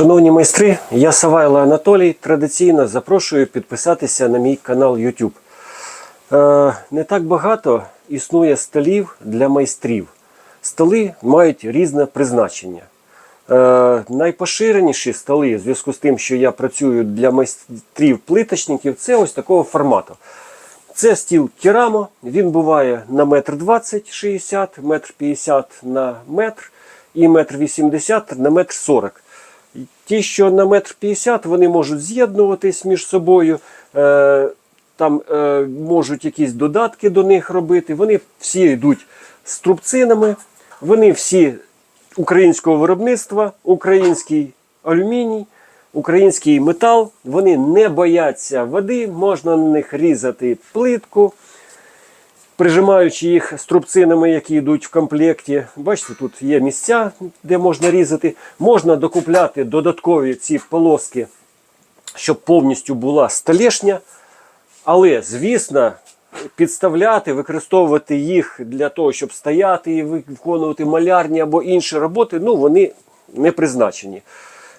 Шановні майстри, я Савайло Анатолій. Традиційно запрошую підписатися на мій канал YouTube. Е, не так багато існує столів для майстрів. Столи мають різне призначення. Е, найпоширеніші столи, в зв'язку з тим, що я працюю для майстрів-плиточників, це ось такого формату. Це стіл Керамо, він буває на метр 20 60, метр 50 на метр і метр 80 на метр 40. Ті, що на метр 50, вони можуть з'єднуватись між собою, е, там е, можуть якісь додатки до них робити. Вони всі йдуть з трубцинами, вони всі українського виробництва, український алюміній, український метал. Вони не бояться води, можна на них різати плитку, прижимаючи їх струбцинами, які йдуть в комплекті. Бачите, тут є місця, де можна різати. Можна докупляти додаткові ці полоски, щоб повністю була столешня. Але, звісно, підставляти, використовувати їх для того, щоб стояти і виконувати малярні або інші роботи, ну вони не призначені.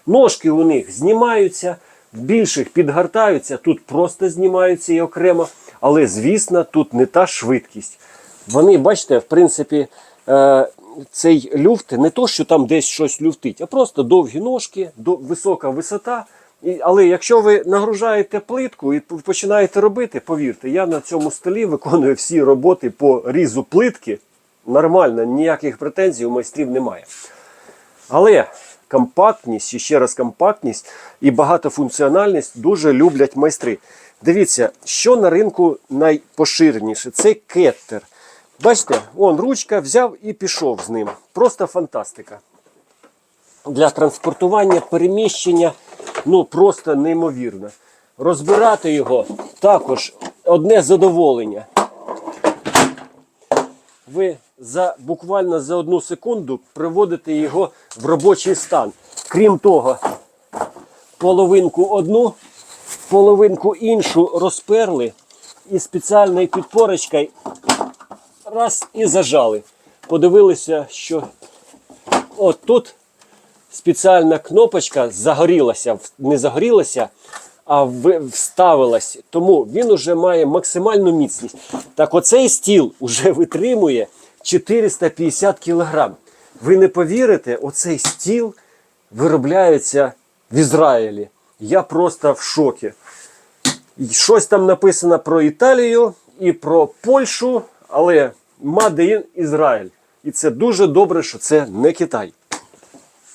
Ножки у них знімаються, в більших підгортаються, тут просто знімаються і окремо. Але, звісно, тут не та швидкість. Вони, бачите, в принципі, е, цей люфт не то, що там десь щось люфтить, а просто довгі ножки, висока висота. Але якщо ви нагружаєте плитку і починаєте робити, повірте, я на цьому столі виконую всі роботи по різу плитки. Нормально, ніяких претензій у майстрів немає. Але компактність, і ще раз компактність і багатофункціональність дуже люблять майстри. Дивіться, що на ринку найпоширеніше це кеттер. Бачите, он ручка взяв і пішов з ним. Просто фантастика. Для транспортування, переміщення ну просто неймовірно. Розбирати його також одне задоволення. Ви за буквально за одну секунду приводите його в робочий стан. Крім того, половинку одну, половинку іншу розперли і спеціальною підпорочкою раз і зажали. Подивилися, що от тут спеціальна кнопочка загорілася, не загорілася, а в- вставилась. Тому він уже має максимальну міцність. Так оцей стіл уже витримує 450 кг. Ви не повірите, оцей стіл виробляється в Ізраїлі. Я просто в шокі. Щось там написано про Італію і про Польщу, але in Ізраїль. І це дуже добре, що це не Китай.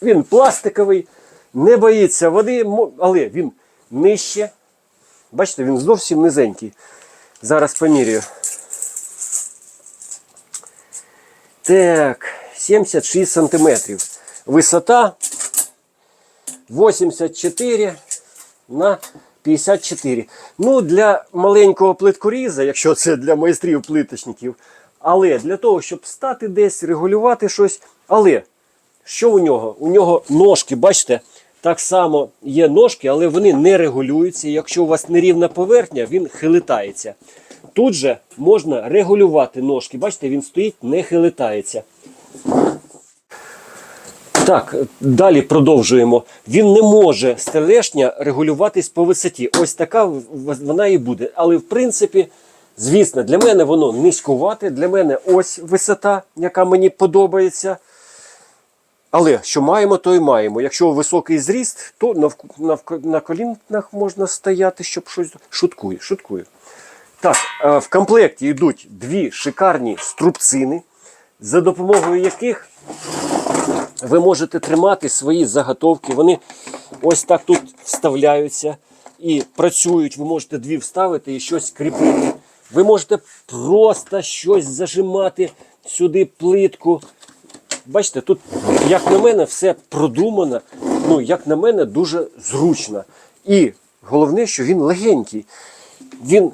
Він пластиковий, не боїться води, але він нижче. Бачите, він зовсім низенький. Зараз поміряю. Так, 76 сантиметрів. Висота 84 на 54. Ну, для маленького плиткоріза, якщо це для майстрів плиточників, але для того, щоб стати десь, регулювати щось. Але що у нього? У нього ножки, бачите, так само є ножки, але вони не регулюються. Якщо у вас нерівна поверхня, він хилитається. Тут же можна регулювати ножки. Бачите, він стоїть, не хилитається. Так, далі продовжуємо. Він не може стелешня регулюватись по висоті. Ось така вона і буде. Але в принципі, звісно, для мене воно низькувате. Для мене ось висота, яка мені подобається. Але що маємо, то і маємо. Якщо високий зріст, то навк- навк- на колінах можна стояти, щоб щось. Шуткую, шуткую. Так, е, в комплекті йдуть дві шикарні струбцини, за допомогою яких ви можете тримати свої заготовки. Вони ось так тут вставляються і працюють. Ви можете дві вставити і щось кріпити. Ви можете просто щось зажимати сюди плитку. Бачите, тут, як на мене, все продумано. Ну, як на мене, дуже зручно. І головне, що він легенький. Він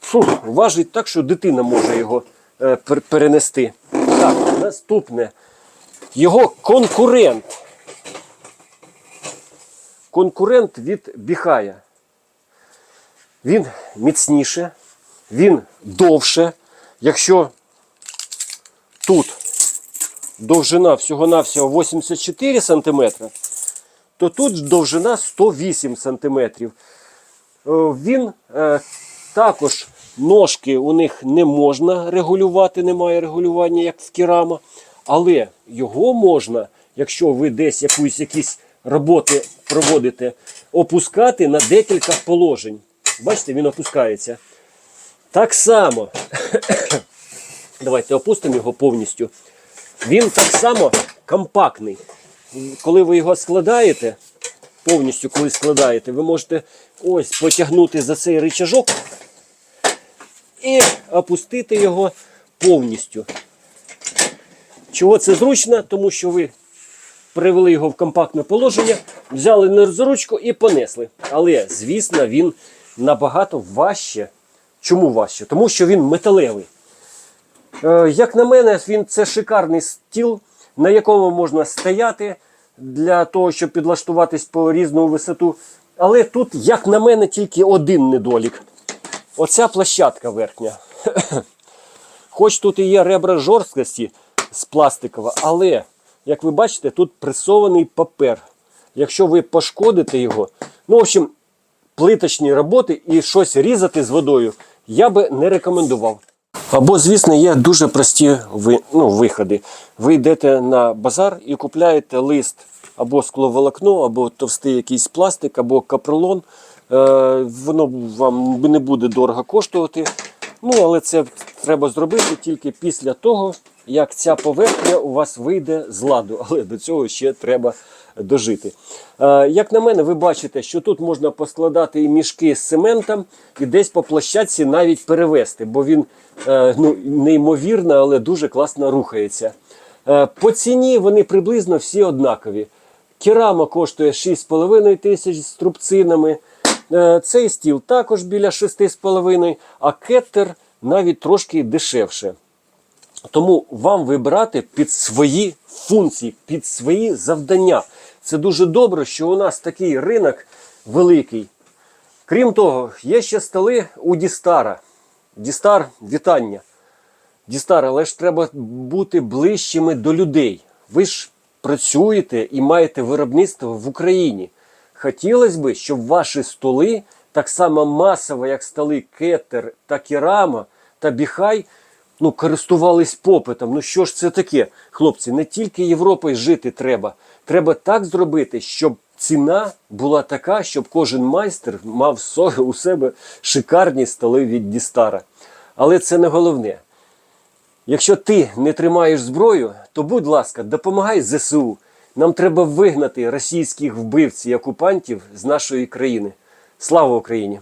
фу, важить так, що дитина може його е, перенести. Так, наступне. Його конкурент. Конкурент від Біхая. Він міцніше, він довше. Якщо тут довжина всього-навсього 84 см, то тут довжина 108 см. Він е, також ножки у них не можна регулювати, немає регулювання, як в керама. Але його можна, якщо ви десь якусь якісь роботи проводите, опускати на декілька положень. Бачите, він опускається. Так само. Давайте опустимо його повністю. Він так само компактний. Коли ви його складаєте, повністю коли складаєте, ви можете ось потягнути за цей рычажок і опустити його повністю. Чого це зручно? Тому що ви привели його в компактне положення, взяли на ручку і понесли. Але, звісно, він набагато важче. Чому важче? Тому що він металевий. Е, Як на мене, він це шикарний стіл, на якому можна стояти для того, щоб підлаштуватись по різну висоту. Але тут, як на мене, тільки один недолік. Оця площадка верхня. Хоч тут і є ребра жорсткості з пластикова, але, як ви бачите, тут пресований папер. Якщо ви пошкодите його, ну, в общем, плиточні роботи і щось різати з водою я би не рекомендував. Або, звісно, є дуже прості ви, ну, виходи. Ви йдете на базар і купляєте лист або скловолокно, або товстий якийсь пластик, або капролон. Е, воно вам не буде дорого коштувати. Ну, але це треба зробити тільки після того, як ця поверхня у вас вийде з ладу. Але до цього ще треба дожити. Е, як на мене, ви бачите, що тут можна поскладати і мішки з цементом, і десь по площадці навіть перевести, бо він е, ну, неймовірно, але дуже класно рухається. Е, по ціні вони приблизно всі однакові. Керама коштує 6,5 тисяч з трубцинами. Цей стіл також біля 6,5, а кеттер навіть трошки дешевше. Тому вам вибирати під свої функції, під свої завдання. Це дуже добре, що у нас такий ринок великий. Крім того, є ще столи у Дістара. Дістар, вітання. Дістар, але ж треба бути ближчими до людей. Ви ж працюєте і маєте виробництво в Україні. Хотілося б, щоб ваші столи, так само масово, як столи Кетер та Керама та Біхай, ну, користувались попитом. Ну що ж це таке, хлопці? Не тільки Європою жити треба. Треба так зробити, щоб ціна була така, щоб кожен майстер мав у себе шикарні столи від Дістара. Але це не головне. Якщо ти не тримаєш зброю, то будь ласка, допомагай ЗСУ. Нам треба вигнати російських вбивців і окупантів з нашої країни. Слава Україні!